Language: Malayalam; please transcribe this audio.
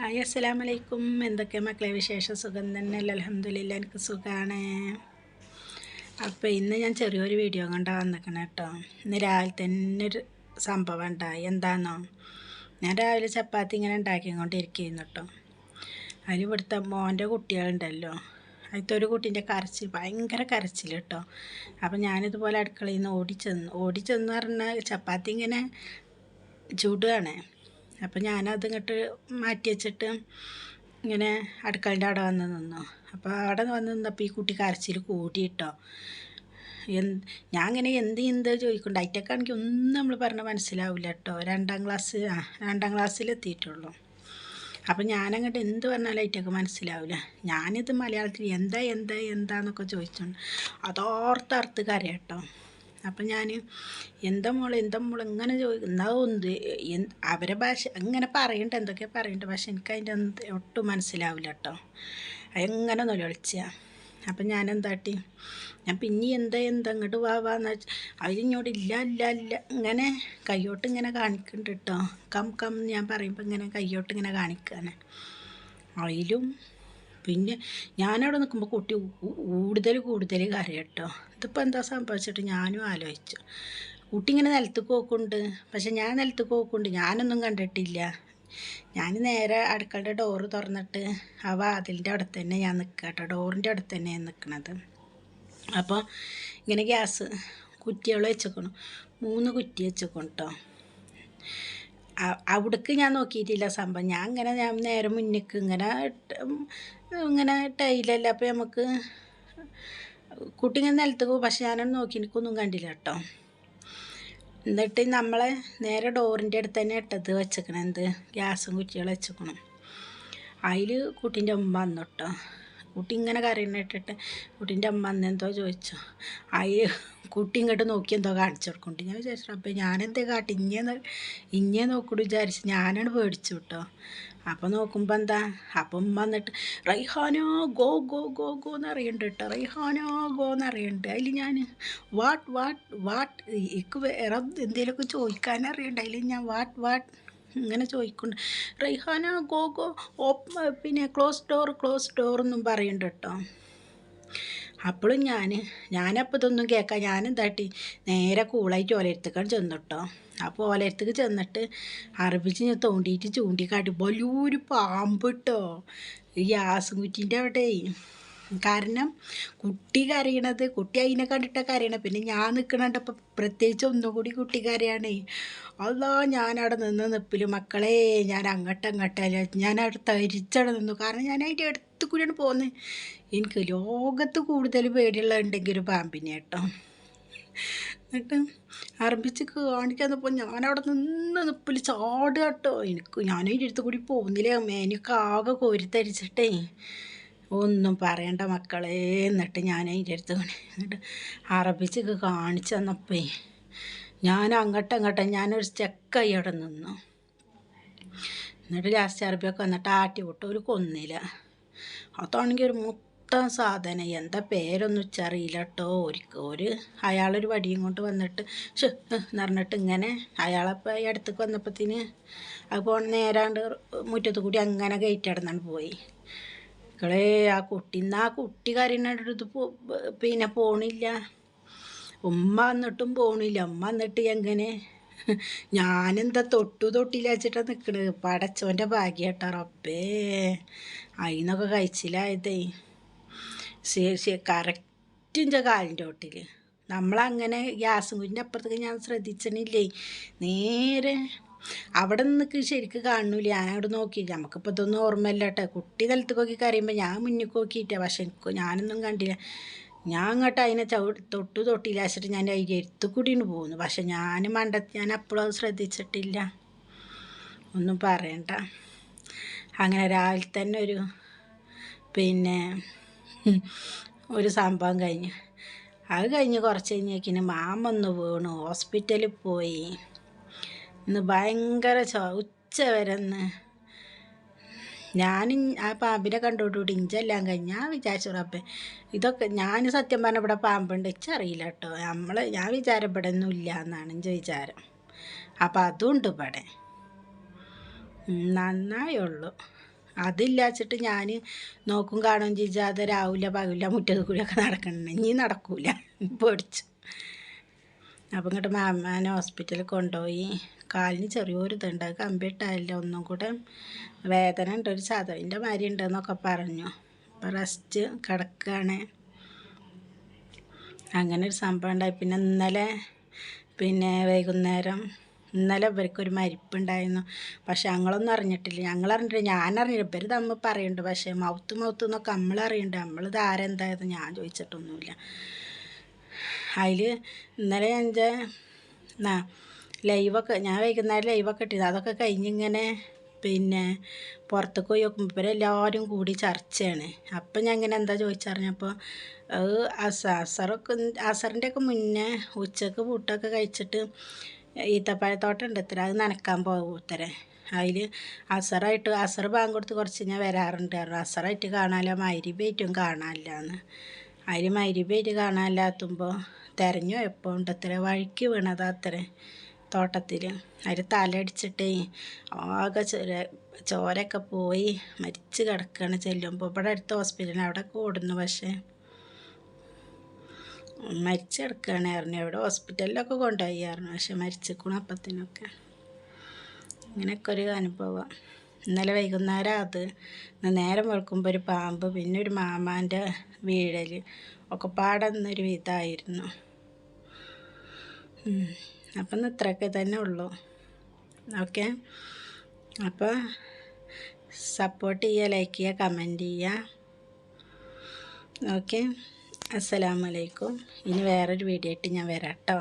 ഹായ് അസ്സലാം വലൈക്കും എന്തൊക്കെ മക്കളെ വിശേഷ? സുഖം തന്നെ. അല്ല അലഹമില്ല എനിക്ക് സുഖമാണ് അപ്പോൾ ഇന്ന് ഞാൻ ചെറിയൊരു വീഡിയോ കൊണ്ടാണ് വന്നിരിക്കണം കേട്ടോ. ഇന്ന് രാവിലെ തന്നെ ഒരു സംഭവം ഉണ്ടായി. എന്താണോ ഞാൻ രാവിലെ ചപ്പാത്തി ഇങ്ങനെ ഉണ്ടാക്കിക്കൊണ്ടിരിക്കുന്നു കേട്ടോ. അതിൽ ഇവിടുത്തെ മോന്റെ കുട്ടികളുണ്ടല്ലോ. അതിലത്തെ ഒരു കുട്ടീന്റെ കരച്ചിൽ ഭയങ്കര കരച്ചിൽ കേട്ടോ. അപ്പം ഞാനിതുപോലെ അടുക്കളയിൽ നിന്ന് ഓടിച്ചെന്നു ഓടിച്ചെന്ന് പറഞ്ഞാൽ ചപ്പാത്തി ഇങ്ങനെ ചൂടുകയാണ്. അപ്പം ഞാനത് ഇങ്ങോട്ട് മാറ്റി വെച്ചിട്ട് ഇങ്ങനെ അടുക്കളന്റെ അവിടെ വന്ന് നിന്നു. അപ്പോൾ അവിടെ വന്ന് നിന്നപ്പോൾ ഈ കുട്ടി കരച്ചിൽ കൂട്ടിയിട്ടോ എന്ത് ഞാൻ അങ്ങനെ എന്ത് എന്ത് ചോദിക്കണ്ട അതിറ്റൊക്കെ ആണെങ്കിൽ ഒന്നും നമ്മൾ പറഞ്ഞാൽ മനസ്സിലാവില്ല കേട്ടോ രണ്ടാം ക്ലാസ് ആ രണ്ടാം ക്ലാസ്സിലെത്തിയിട്ടുള്ളൂ. അപ്പം ഞാനങ്ങോട്ട് എന്ത് പറഞ്ഞാലും അതിറ്റൊക്കെ മനസ്സിലാവില്ല ഞാനിത് മലയാളത്തിൽ എന്താ എന്താ എന്താന്നൊക്കെ ചോദിച്ചോണ്ട് അതോർത്തർത്ത് കരയട്ടോ. അപ്പം ഞാൻ എന്താ മോൾ എന്താ മോൾ ഇങ്ങനെ ചോദിക്കും എന്നാ ഒന്ന് അവരെ ഭാഷ അങ്ങനെ പറയണ്ട എന്തൊക്കെ പറയണ്ട പക്ഷെ എനിക്ക് അതിന്റെ ഒട്ടും മനസ്സിലാവില്ല കേട്ടോ എങ്ങനെ നൊലൊളിച്ച അപ്പം ഞാൻ എന്താട്ടി ഞാൻ പിന്നെ എന്താ എന്താ അങ്ങോട്ട് വാ വാന്ന് വെച്ചാൽ അതിലിങ്ങോട്ട് ഇല്ല ഇല്ല ഇല്ല ഇങ്ങനെ കയ്യോട്ട് ഇങ്ങനെ കാണിക്കുന്നുണ്ട് കേട്ടോ കം കം ഞാൻ പറയുമ്പോൾ ഇങ്ങനെ കയ്യോട്ട് ഇങ്ങനെ കാണിക്കുകയാണ് അതിലും പിന്നെ ഞാനവിടെ നിൽക്കുമ്പോൾ കുട്ടി കൂടുതൽ കൂടുതൽ കരയട്ടോ. ഇതിപ്പോൾ എന്താ സംഭവിച്ചിട്ട്? ഞാനും ആലോചിച്ചു. കുട്ടി ഇങ്ങനെ നിലത്ത് പോക്കുണ്ട്. പക്ഷെ ഞാൻ നിലത്ത് പോക്കുണ്ട്. ഞാനൊന്നും കണ്ടിട്ടില്ല. ഞാൻ നേരെ അടുക്കളയുടെ ഡോറ് തുറന്നിട്ട് ആ വാതിലിന്റെ അവിടെ തന്നെ ഞാൻ നിൽക്കുക കേട്ടോ ഡോറിന്റെ അടുത്ത് തന്നെ ഞാൻ നിൽക്കണത് അപ്പോൾ ഇങ്ങനെ ഗ്യാസ് കുറ്റികൾ വെച്ചേക്കണം. മൂന്ന് കുറ്റി വെച്ചേക്കണം കേട്ടോ അവിടേക്ക് ഞാൻ നോക്കിയിട്ടില്ല സംഭവം. ഞാൻ ഇങ്ങനെ ഞാൻ നേരെ മുന്നിക്ക് ഇങ്ങനെ ഇങ്ങനെ ടൈലല്ല അപ്പോൾ നമുക്ക് കുട്ടി ഇങ്ങനെ നിലത്ത് പോകും. പക്ഷെ ഞാനൊന്നും നോക്കി എനിക്കൊന്നും കണ്ടില്ല കേട്ടോ. എന്നിട്ട് നമ്മളെ നേരെ ഡോറിന്റെ അടുത്ത് തന്നെ ഇട്ടത് വെച്ചേക്കണം. എന്ത്? ഗ്യാസും കുറ്റികൾ വെച്ചേക്കണം. അതിൽ കുട്ടീന്റെ ഉമ്മ വന്നു കേട്ടോ. കുട്ടി ഇങ്ങനെ കരയുന്നിട്ടിട്ട് കുട്ടീന്റെ അമ്മ അന്നെന്തോ ചോദിച്ചു. അയ്യ കുട്ടി ഇങ്ങോട്ട് നോക്കി എന്തോ കാണിച്ചു കൊടുക്കുന്നുണ്ട്. ഞാൻ വിചാരിച്ചു അപ്പം ഞാനെന്തേ കാട്ടി? ഇങ്ങനെ ഇങ്ങനെ നോക്കൂടി വിചാരിച്ച് ഞാനാണ് പേടിച്ചു കേട്ടോ അപ്പോൾ നോക്കുമ്പോൾ എന്താ? അപ്പം വന്നിട്ട് റൈഹാനോ ഗോ ഗോ ഗോ ഗോ എന്ന് അറിയണ്ട് കേട്ടോ റൈഹാനോ ഗോ എന്ന് അറിയണ്ട് അതിൽ ഞാൻ വാട്ട് വാട്ട് വാട്ട്? എനിക്ക് വേറെ എന്തെങ്കിലുമൊക്കെ ചോദിക്കാൻ അറിയണ്ട അതിൽ ഞാൻ വാട്ട് വാട്ട്? ഇങ്ങനെ ചോദിക്കുന്നു റൈഹാന ഗോ ഗോ ഓപ്പ് പിന്നെ ക്ലോസ് ഡോർ ക്ലോസ് ഡോർ എന്നും പറയുന്നുണ്ട് കേട്ടോ. അപ്പോഴും ഞാൻ ഞാനപ്പോൾ ഇതൊന്നും കേൾക്കാം. ഞാൻ എന്താട്ടി നേരെ കൂളായിട്ട് ഓലരുത്തേക്കാണ് ചെന്നു കേട്ടോ അപ്പോൾ ഓലരുത്തേക്ക് ചെന്നിട്ട് അറബിച്ച് ഞാൻ തോണ്ടിയിട്ട് ചൂണ്ടിക്കാട്ടി. വലിയൊരു പാമ്പ് കേട്ടോ ഈ ഗ്യാസും കുറ്റീന്റെ അവിടെ കാരണം കുട്ടി കരയണത് കുട്ടി അതിനെ കണ്ടിട്ട് കരയണം പിന്നെ ഞാൻ നിൽക്കണണ്ടപ്പോൾ പ്രത്യേകിച്ച് ഒന്നും കൂടി കുട്ടി കരയാണ് അതാ ഞാനവിടെ നിന്ന് നിപ്പിൽ മക്കളെ ഞാൻ അങ്ങോട്ട് അങ്ങോട്ടല്ല ഞാൻ അവിടെ തരിച്ചവിടെ നിന്നു. കാരണം ഞാൻ അതിന്റെ അടുത്ത് കൂടിയാണ് പോകുന്നത് എനിക്ക് ലോകത്ത് കൂടുതൽ പേടിയുള്ള ഉണ്ടെങ്കിൽ ഒരു പാമ്പിനെ കേട്ടോ. എന്നിട്ട് ആരംഭിച്ച് കാണിക്കാന്നപ്പോൾ ഞാനവിടെ നിന്ന് നിപ്പിൽ ചാടുക കേട്ടോ. എനിക്ക് ഞാൻ അതിന്റെ അടുത്ത് കൂടി പോകുന്നില്ല. മേനൊക്കെ ആകെ കോരിത്തരിച്ചിട്ടേ. ഒന്നും പറയണ്ട മക്കളെ. എന്നിട്ട് ഞാൻ അതിന്റെ അടുത്ത് എന്നിട്ട് അറബിച്ചൊക്കെ കാണിച്ചു തന്നപ്പേ ഞാൻ അങ്ങോട്ടും അങ്ങോട്ടും ഞാനൊരു സ്റ്റെക്കായി അവിടെ നിന്നു. എന്നിട്ട് ലാസ്റ്റ് അറബിയൊക്കെ വന്നിട്ട് ആട്ടി വിട്ടു. ഒരു കൊന്നില്ല. അതാണെങ്കിൽ ഒരു മൊത്തം സാധനം. എന്താ പേരൊന്നും വെച്ചറിയില്ല കേട്ടോ. ഒരിക്കൽ ഒരു അയാളൊരു വടിയും കൊണ്ട് വന്നിട്ട് ഷ് എന്ന് പറഞ്ഞിട്ട് ഇങ്ങനെ അയാളപ്പോൾ ഈ അടുത്തേക്ക് വന്നപ്പോഴത്തേന് അപ്പോൾ നേരാണ്ട് മുറ്റത്ത് കൂടി അങ്ങനെ ഗേറ്റ് അടന്നാണ് പോയി. മക്കളെ ആ കുട്ടി ആ കുട്ടി കരയുന്നിടത്ത് പിന്നെ പോണില്ല. ഉമ്മ വന്നിട്ടും പോണില്ല. ഉമ്മ വന്നിട്ട് എങ്ങനെ? ഞാനെന്താ തൊട്ടു തൊട്ടില്ല വെച്ചിട്ടാണ് നിൽക്കണത് പടച്ചോന്റെ ഭാഗ്യട്ടാ റബ്ബേ. അതിനൊക്കെ കഴിച്ചില്ലായതേ ശരി കറക്റ്റിന്റെ കാലിന്റെ തൊട്ടിൽ നമ്മളങ്ങനെ ഗ്യാസും കുഞ്ഞിന്റെ അപ്പുറത്തേക്ക് ഞാൻ ശ്രദ്ധിച്ചണില്ലേ? നേരെ അവിടെ നിന്ന് ശരിക്ക് കാണുന്നില്ല. ഞാൻ അവിടെ നോക്കി. നമുക്കിപ്പോൾ ഇതൊന്നും ഓർമ്മയില്ല കേട്ടോ കുട്ടി നിലത്ത് നോക്കി കരയുമ്പോൾ ഞാൻ മുന്നിൽ നോക്കിയിട്ടാ. പക്ഷെ എനിക്ക് ഞാനൊന്നും കണ്ടില്ല. ഞാൻ അങ്ങോട്ട് അതിനെ ചവി തൊട്ടു തൊട്ടിലാച്ചിട്ട് ഞാൻ അതിന്റെ എഴുത്തു കൂടിയാണ് പോകുന്നു പക്ഷെ ഞാൻ മണ്ട ഞാൻ അപ്പോഴും അത് ശ്രദ്ധിച്ചിട്ടില്ല. ഒന്നും പറയണ്ട. അങ്ങനെ രാവിലെ തന്നെ ഒരു പിന്നെ ഒരു സംഭവം കഴിഞ്ഞു. അത് കഴിഞ്ഞ് കുറച്ച് കഴിഞ്ഞേക്കിന് മാമൊന്ന് വീണു. ഹോസ്പിറ്റലിൽ പോയി. ഇന്ന് ഭയങ്കര ചോ ഉച്ച വരെ ഇന്ന്. ഞാൻ ആ പാമ്പിനെ കണ്ടോടുകൂടി ഇഞ്ചെല്ലാം കഴിഞ്ഞ്. ഞാൻ വിചാരിച്ചു റബ്ബെ ഇതൊക്കെ ഞാൻ സത്യം പറഞ്ഞ ഇവിടെ പാമ്പുണ്ട്. ഇച്ചറിയില്ല കേട്ടോ. നമ്മൾ ഞാൻ വിചാരം ഇല്ല എന്നാണ് എന്റെ വിചാരം. അപ്പം അതുണ്ട് ഇവിടെ. നന്നായുള്ളൂ അതില്ലാച്ചിട്ട് ഞാൻ നോക്കും കാണും ചെയ്യാതെ രാവിലെ പകില്ല മുറ്റത്ത് കൂടിയൊക്കെ നടക്കണം. ഇനി നടക്കൂല. പേടിച്ചു. അപ്പം ഇങ്ങോട്ട് മാമാനെ ഹോസ്പിറ്റലിൽ കൊണ്ടുപോയി. കാലിന് ചെറിയൊരു ഇതുണ്ട്. അത് ഒന്നും കൂടെ വേദന ഉണ്ട്. ഒരു ചതവിന്റെ മാരി ഉണ്ടെന്നൊക്കെ പറഞ്ഞു. അപ്പം റെസ്റ്റ് കിടക്കുകയാണ് അങ്ങനെ ഒരു സംഭവം ഉണ്ടായി. പിന്നെ ഇന്നലെ പിന്നെ വൈകുന്നേരം ഇന്നലെ ഇവർക്കൊരു മരിപ്പുണ്ടായിരുന്നു പക്ഷെ ഞങ്ങളൊന്നും അറിഞ്ഞിട്ടില്ല. ഞങ്ങൾ അറിഞ്ഞിട്ടില്ല. ഞാൻ അറിഞ്ഞില്ല ഇവർ തമ്മിൽ പറയുന്നുണ്ട്. പക്ഷേ മൗത്ത് മൗത്ത് എന്നൊക്കെ നമ്മൾ അറിയണ്ട നമ്മളിത് ആരെന്തായത് ഞാൻ ചോദിച്ചിട്ടൊന്നുമില്ല. അതിൽ ഇന്നലെ എന്റെ എന്നാ ലൈവൊക്കെ ഞാൻ വൈകുന്നേരം ലൈവൊക്കെ ഇട്ടിരുന്നു. അതൊക്കെ കഴിഞ്ഞിങ്ങനെ പിന്നെ പുറത്തേക്ക് പോയി നോക്കുമ്പോൾ ഇവരെല്ലാവരും കൂടി ചർച്ചയാണ്. അപ്പം ഞാൻ ഇങ്ങനെ എന്താ ചോദിച്ചറിഞ്ഞപ്പോൾ അത് അസ അസറൊക്കെ അസറിന്റെ ഒക്കെ മുന്നേ ഉച്ചയ്ക്ക് പൂട്ടൊക്കെ കഴിച്ചിട്ട് ഈത്തപ്പഴത്തോട്ടം ഉണ്ട് ഇത്ര അത് നനക്കാൻ പോകും ഉത്തരം അതിൽ അസറായിട്ട് അസർ ബാങ്ക് കൊടുത്ത് കുറച്ച് ഞാൻ വരാറുണ്ട്. അസറായിട്ട് അസറായിട്ട് മൈരി പോയിട്ടും കാണാനില്ല എന്ന് അതിൽ പേര് കാണാനില്ലാത്തുമ്പോൾ തിരഞ്ഞു എപ്പോൾ ഉണ്ട് അത്ര വഴിക്ക് വീണതാ അത്ര തോട്ടത്തിൽ അതിൽ തലയടിച്ചിട്ടേ ആകെ ചോര ചോരൊക്കെ പോയി മരിച്ച് കിടക്കുകയാണ് ചെല്ലുമ്പോൾ ഇവിടെ അടുത്ത ഹോസ്പിറ്റലിൽ അവിടെ കൂടുന്നു പക്ഷേ മരിച്ച് കിടക്കുകയാണ് പറഞ്ഞു ഇവിടെ ഹോസ്പിറ്റലിലൊക്കെ കൊണ്ടുപോയി പറഞ്ഞു പക്ഷെ മരിച്ചിക്കണം അപ്പത്തിനൊക്കെ. ഇങ്ങനെയൊക്കെ ഒരു അനുഭവം. ഇന്നലെ വൈകുന്നേരം അത് നേരം വെളുക്കുമ്പോൾ ഒരു പാമ്പ് പിന്നെ ഒരു മാമാന്റെ വീഴൽ ഒക്കെ പാടുന്നൊരു ഉം. അപ്പം ഇന്ന് ഇത്രയൊക്കെ തന്നെ ഉള്ളൂ. ഓക്കെ? അപ്പോൾ സപ്പോർട്ട് ചെയ്യുക ലൈക്ക് ചെയ്യുക കമന്റ് ചെയ്യുക. ഓക്കെ? അസ്സലാമലൈക്കും ഇനി വേറൊരു വീഡിയോ ആയിട്ട് ഞാൻ വരാം കേട്ടോ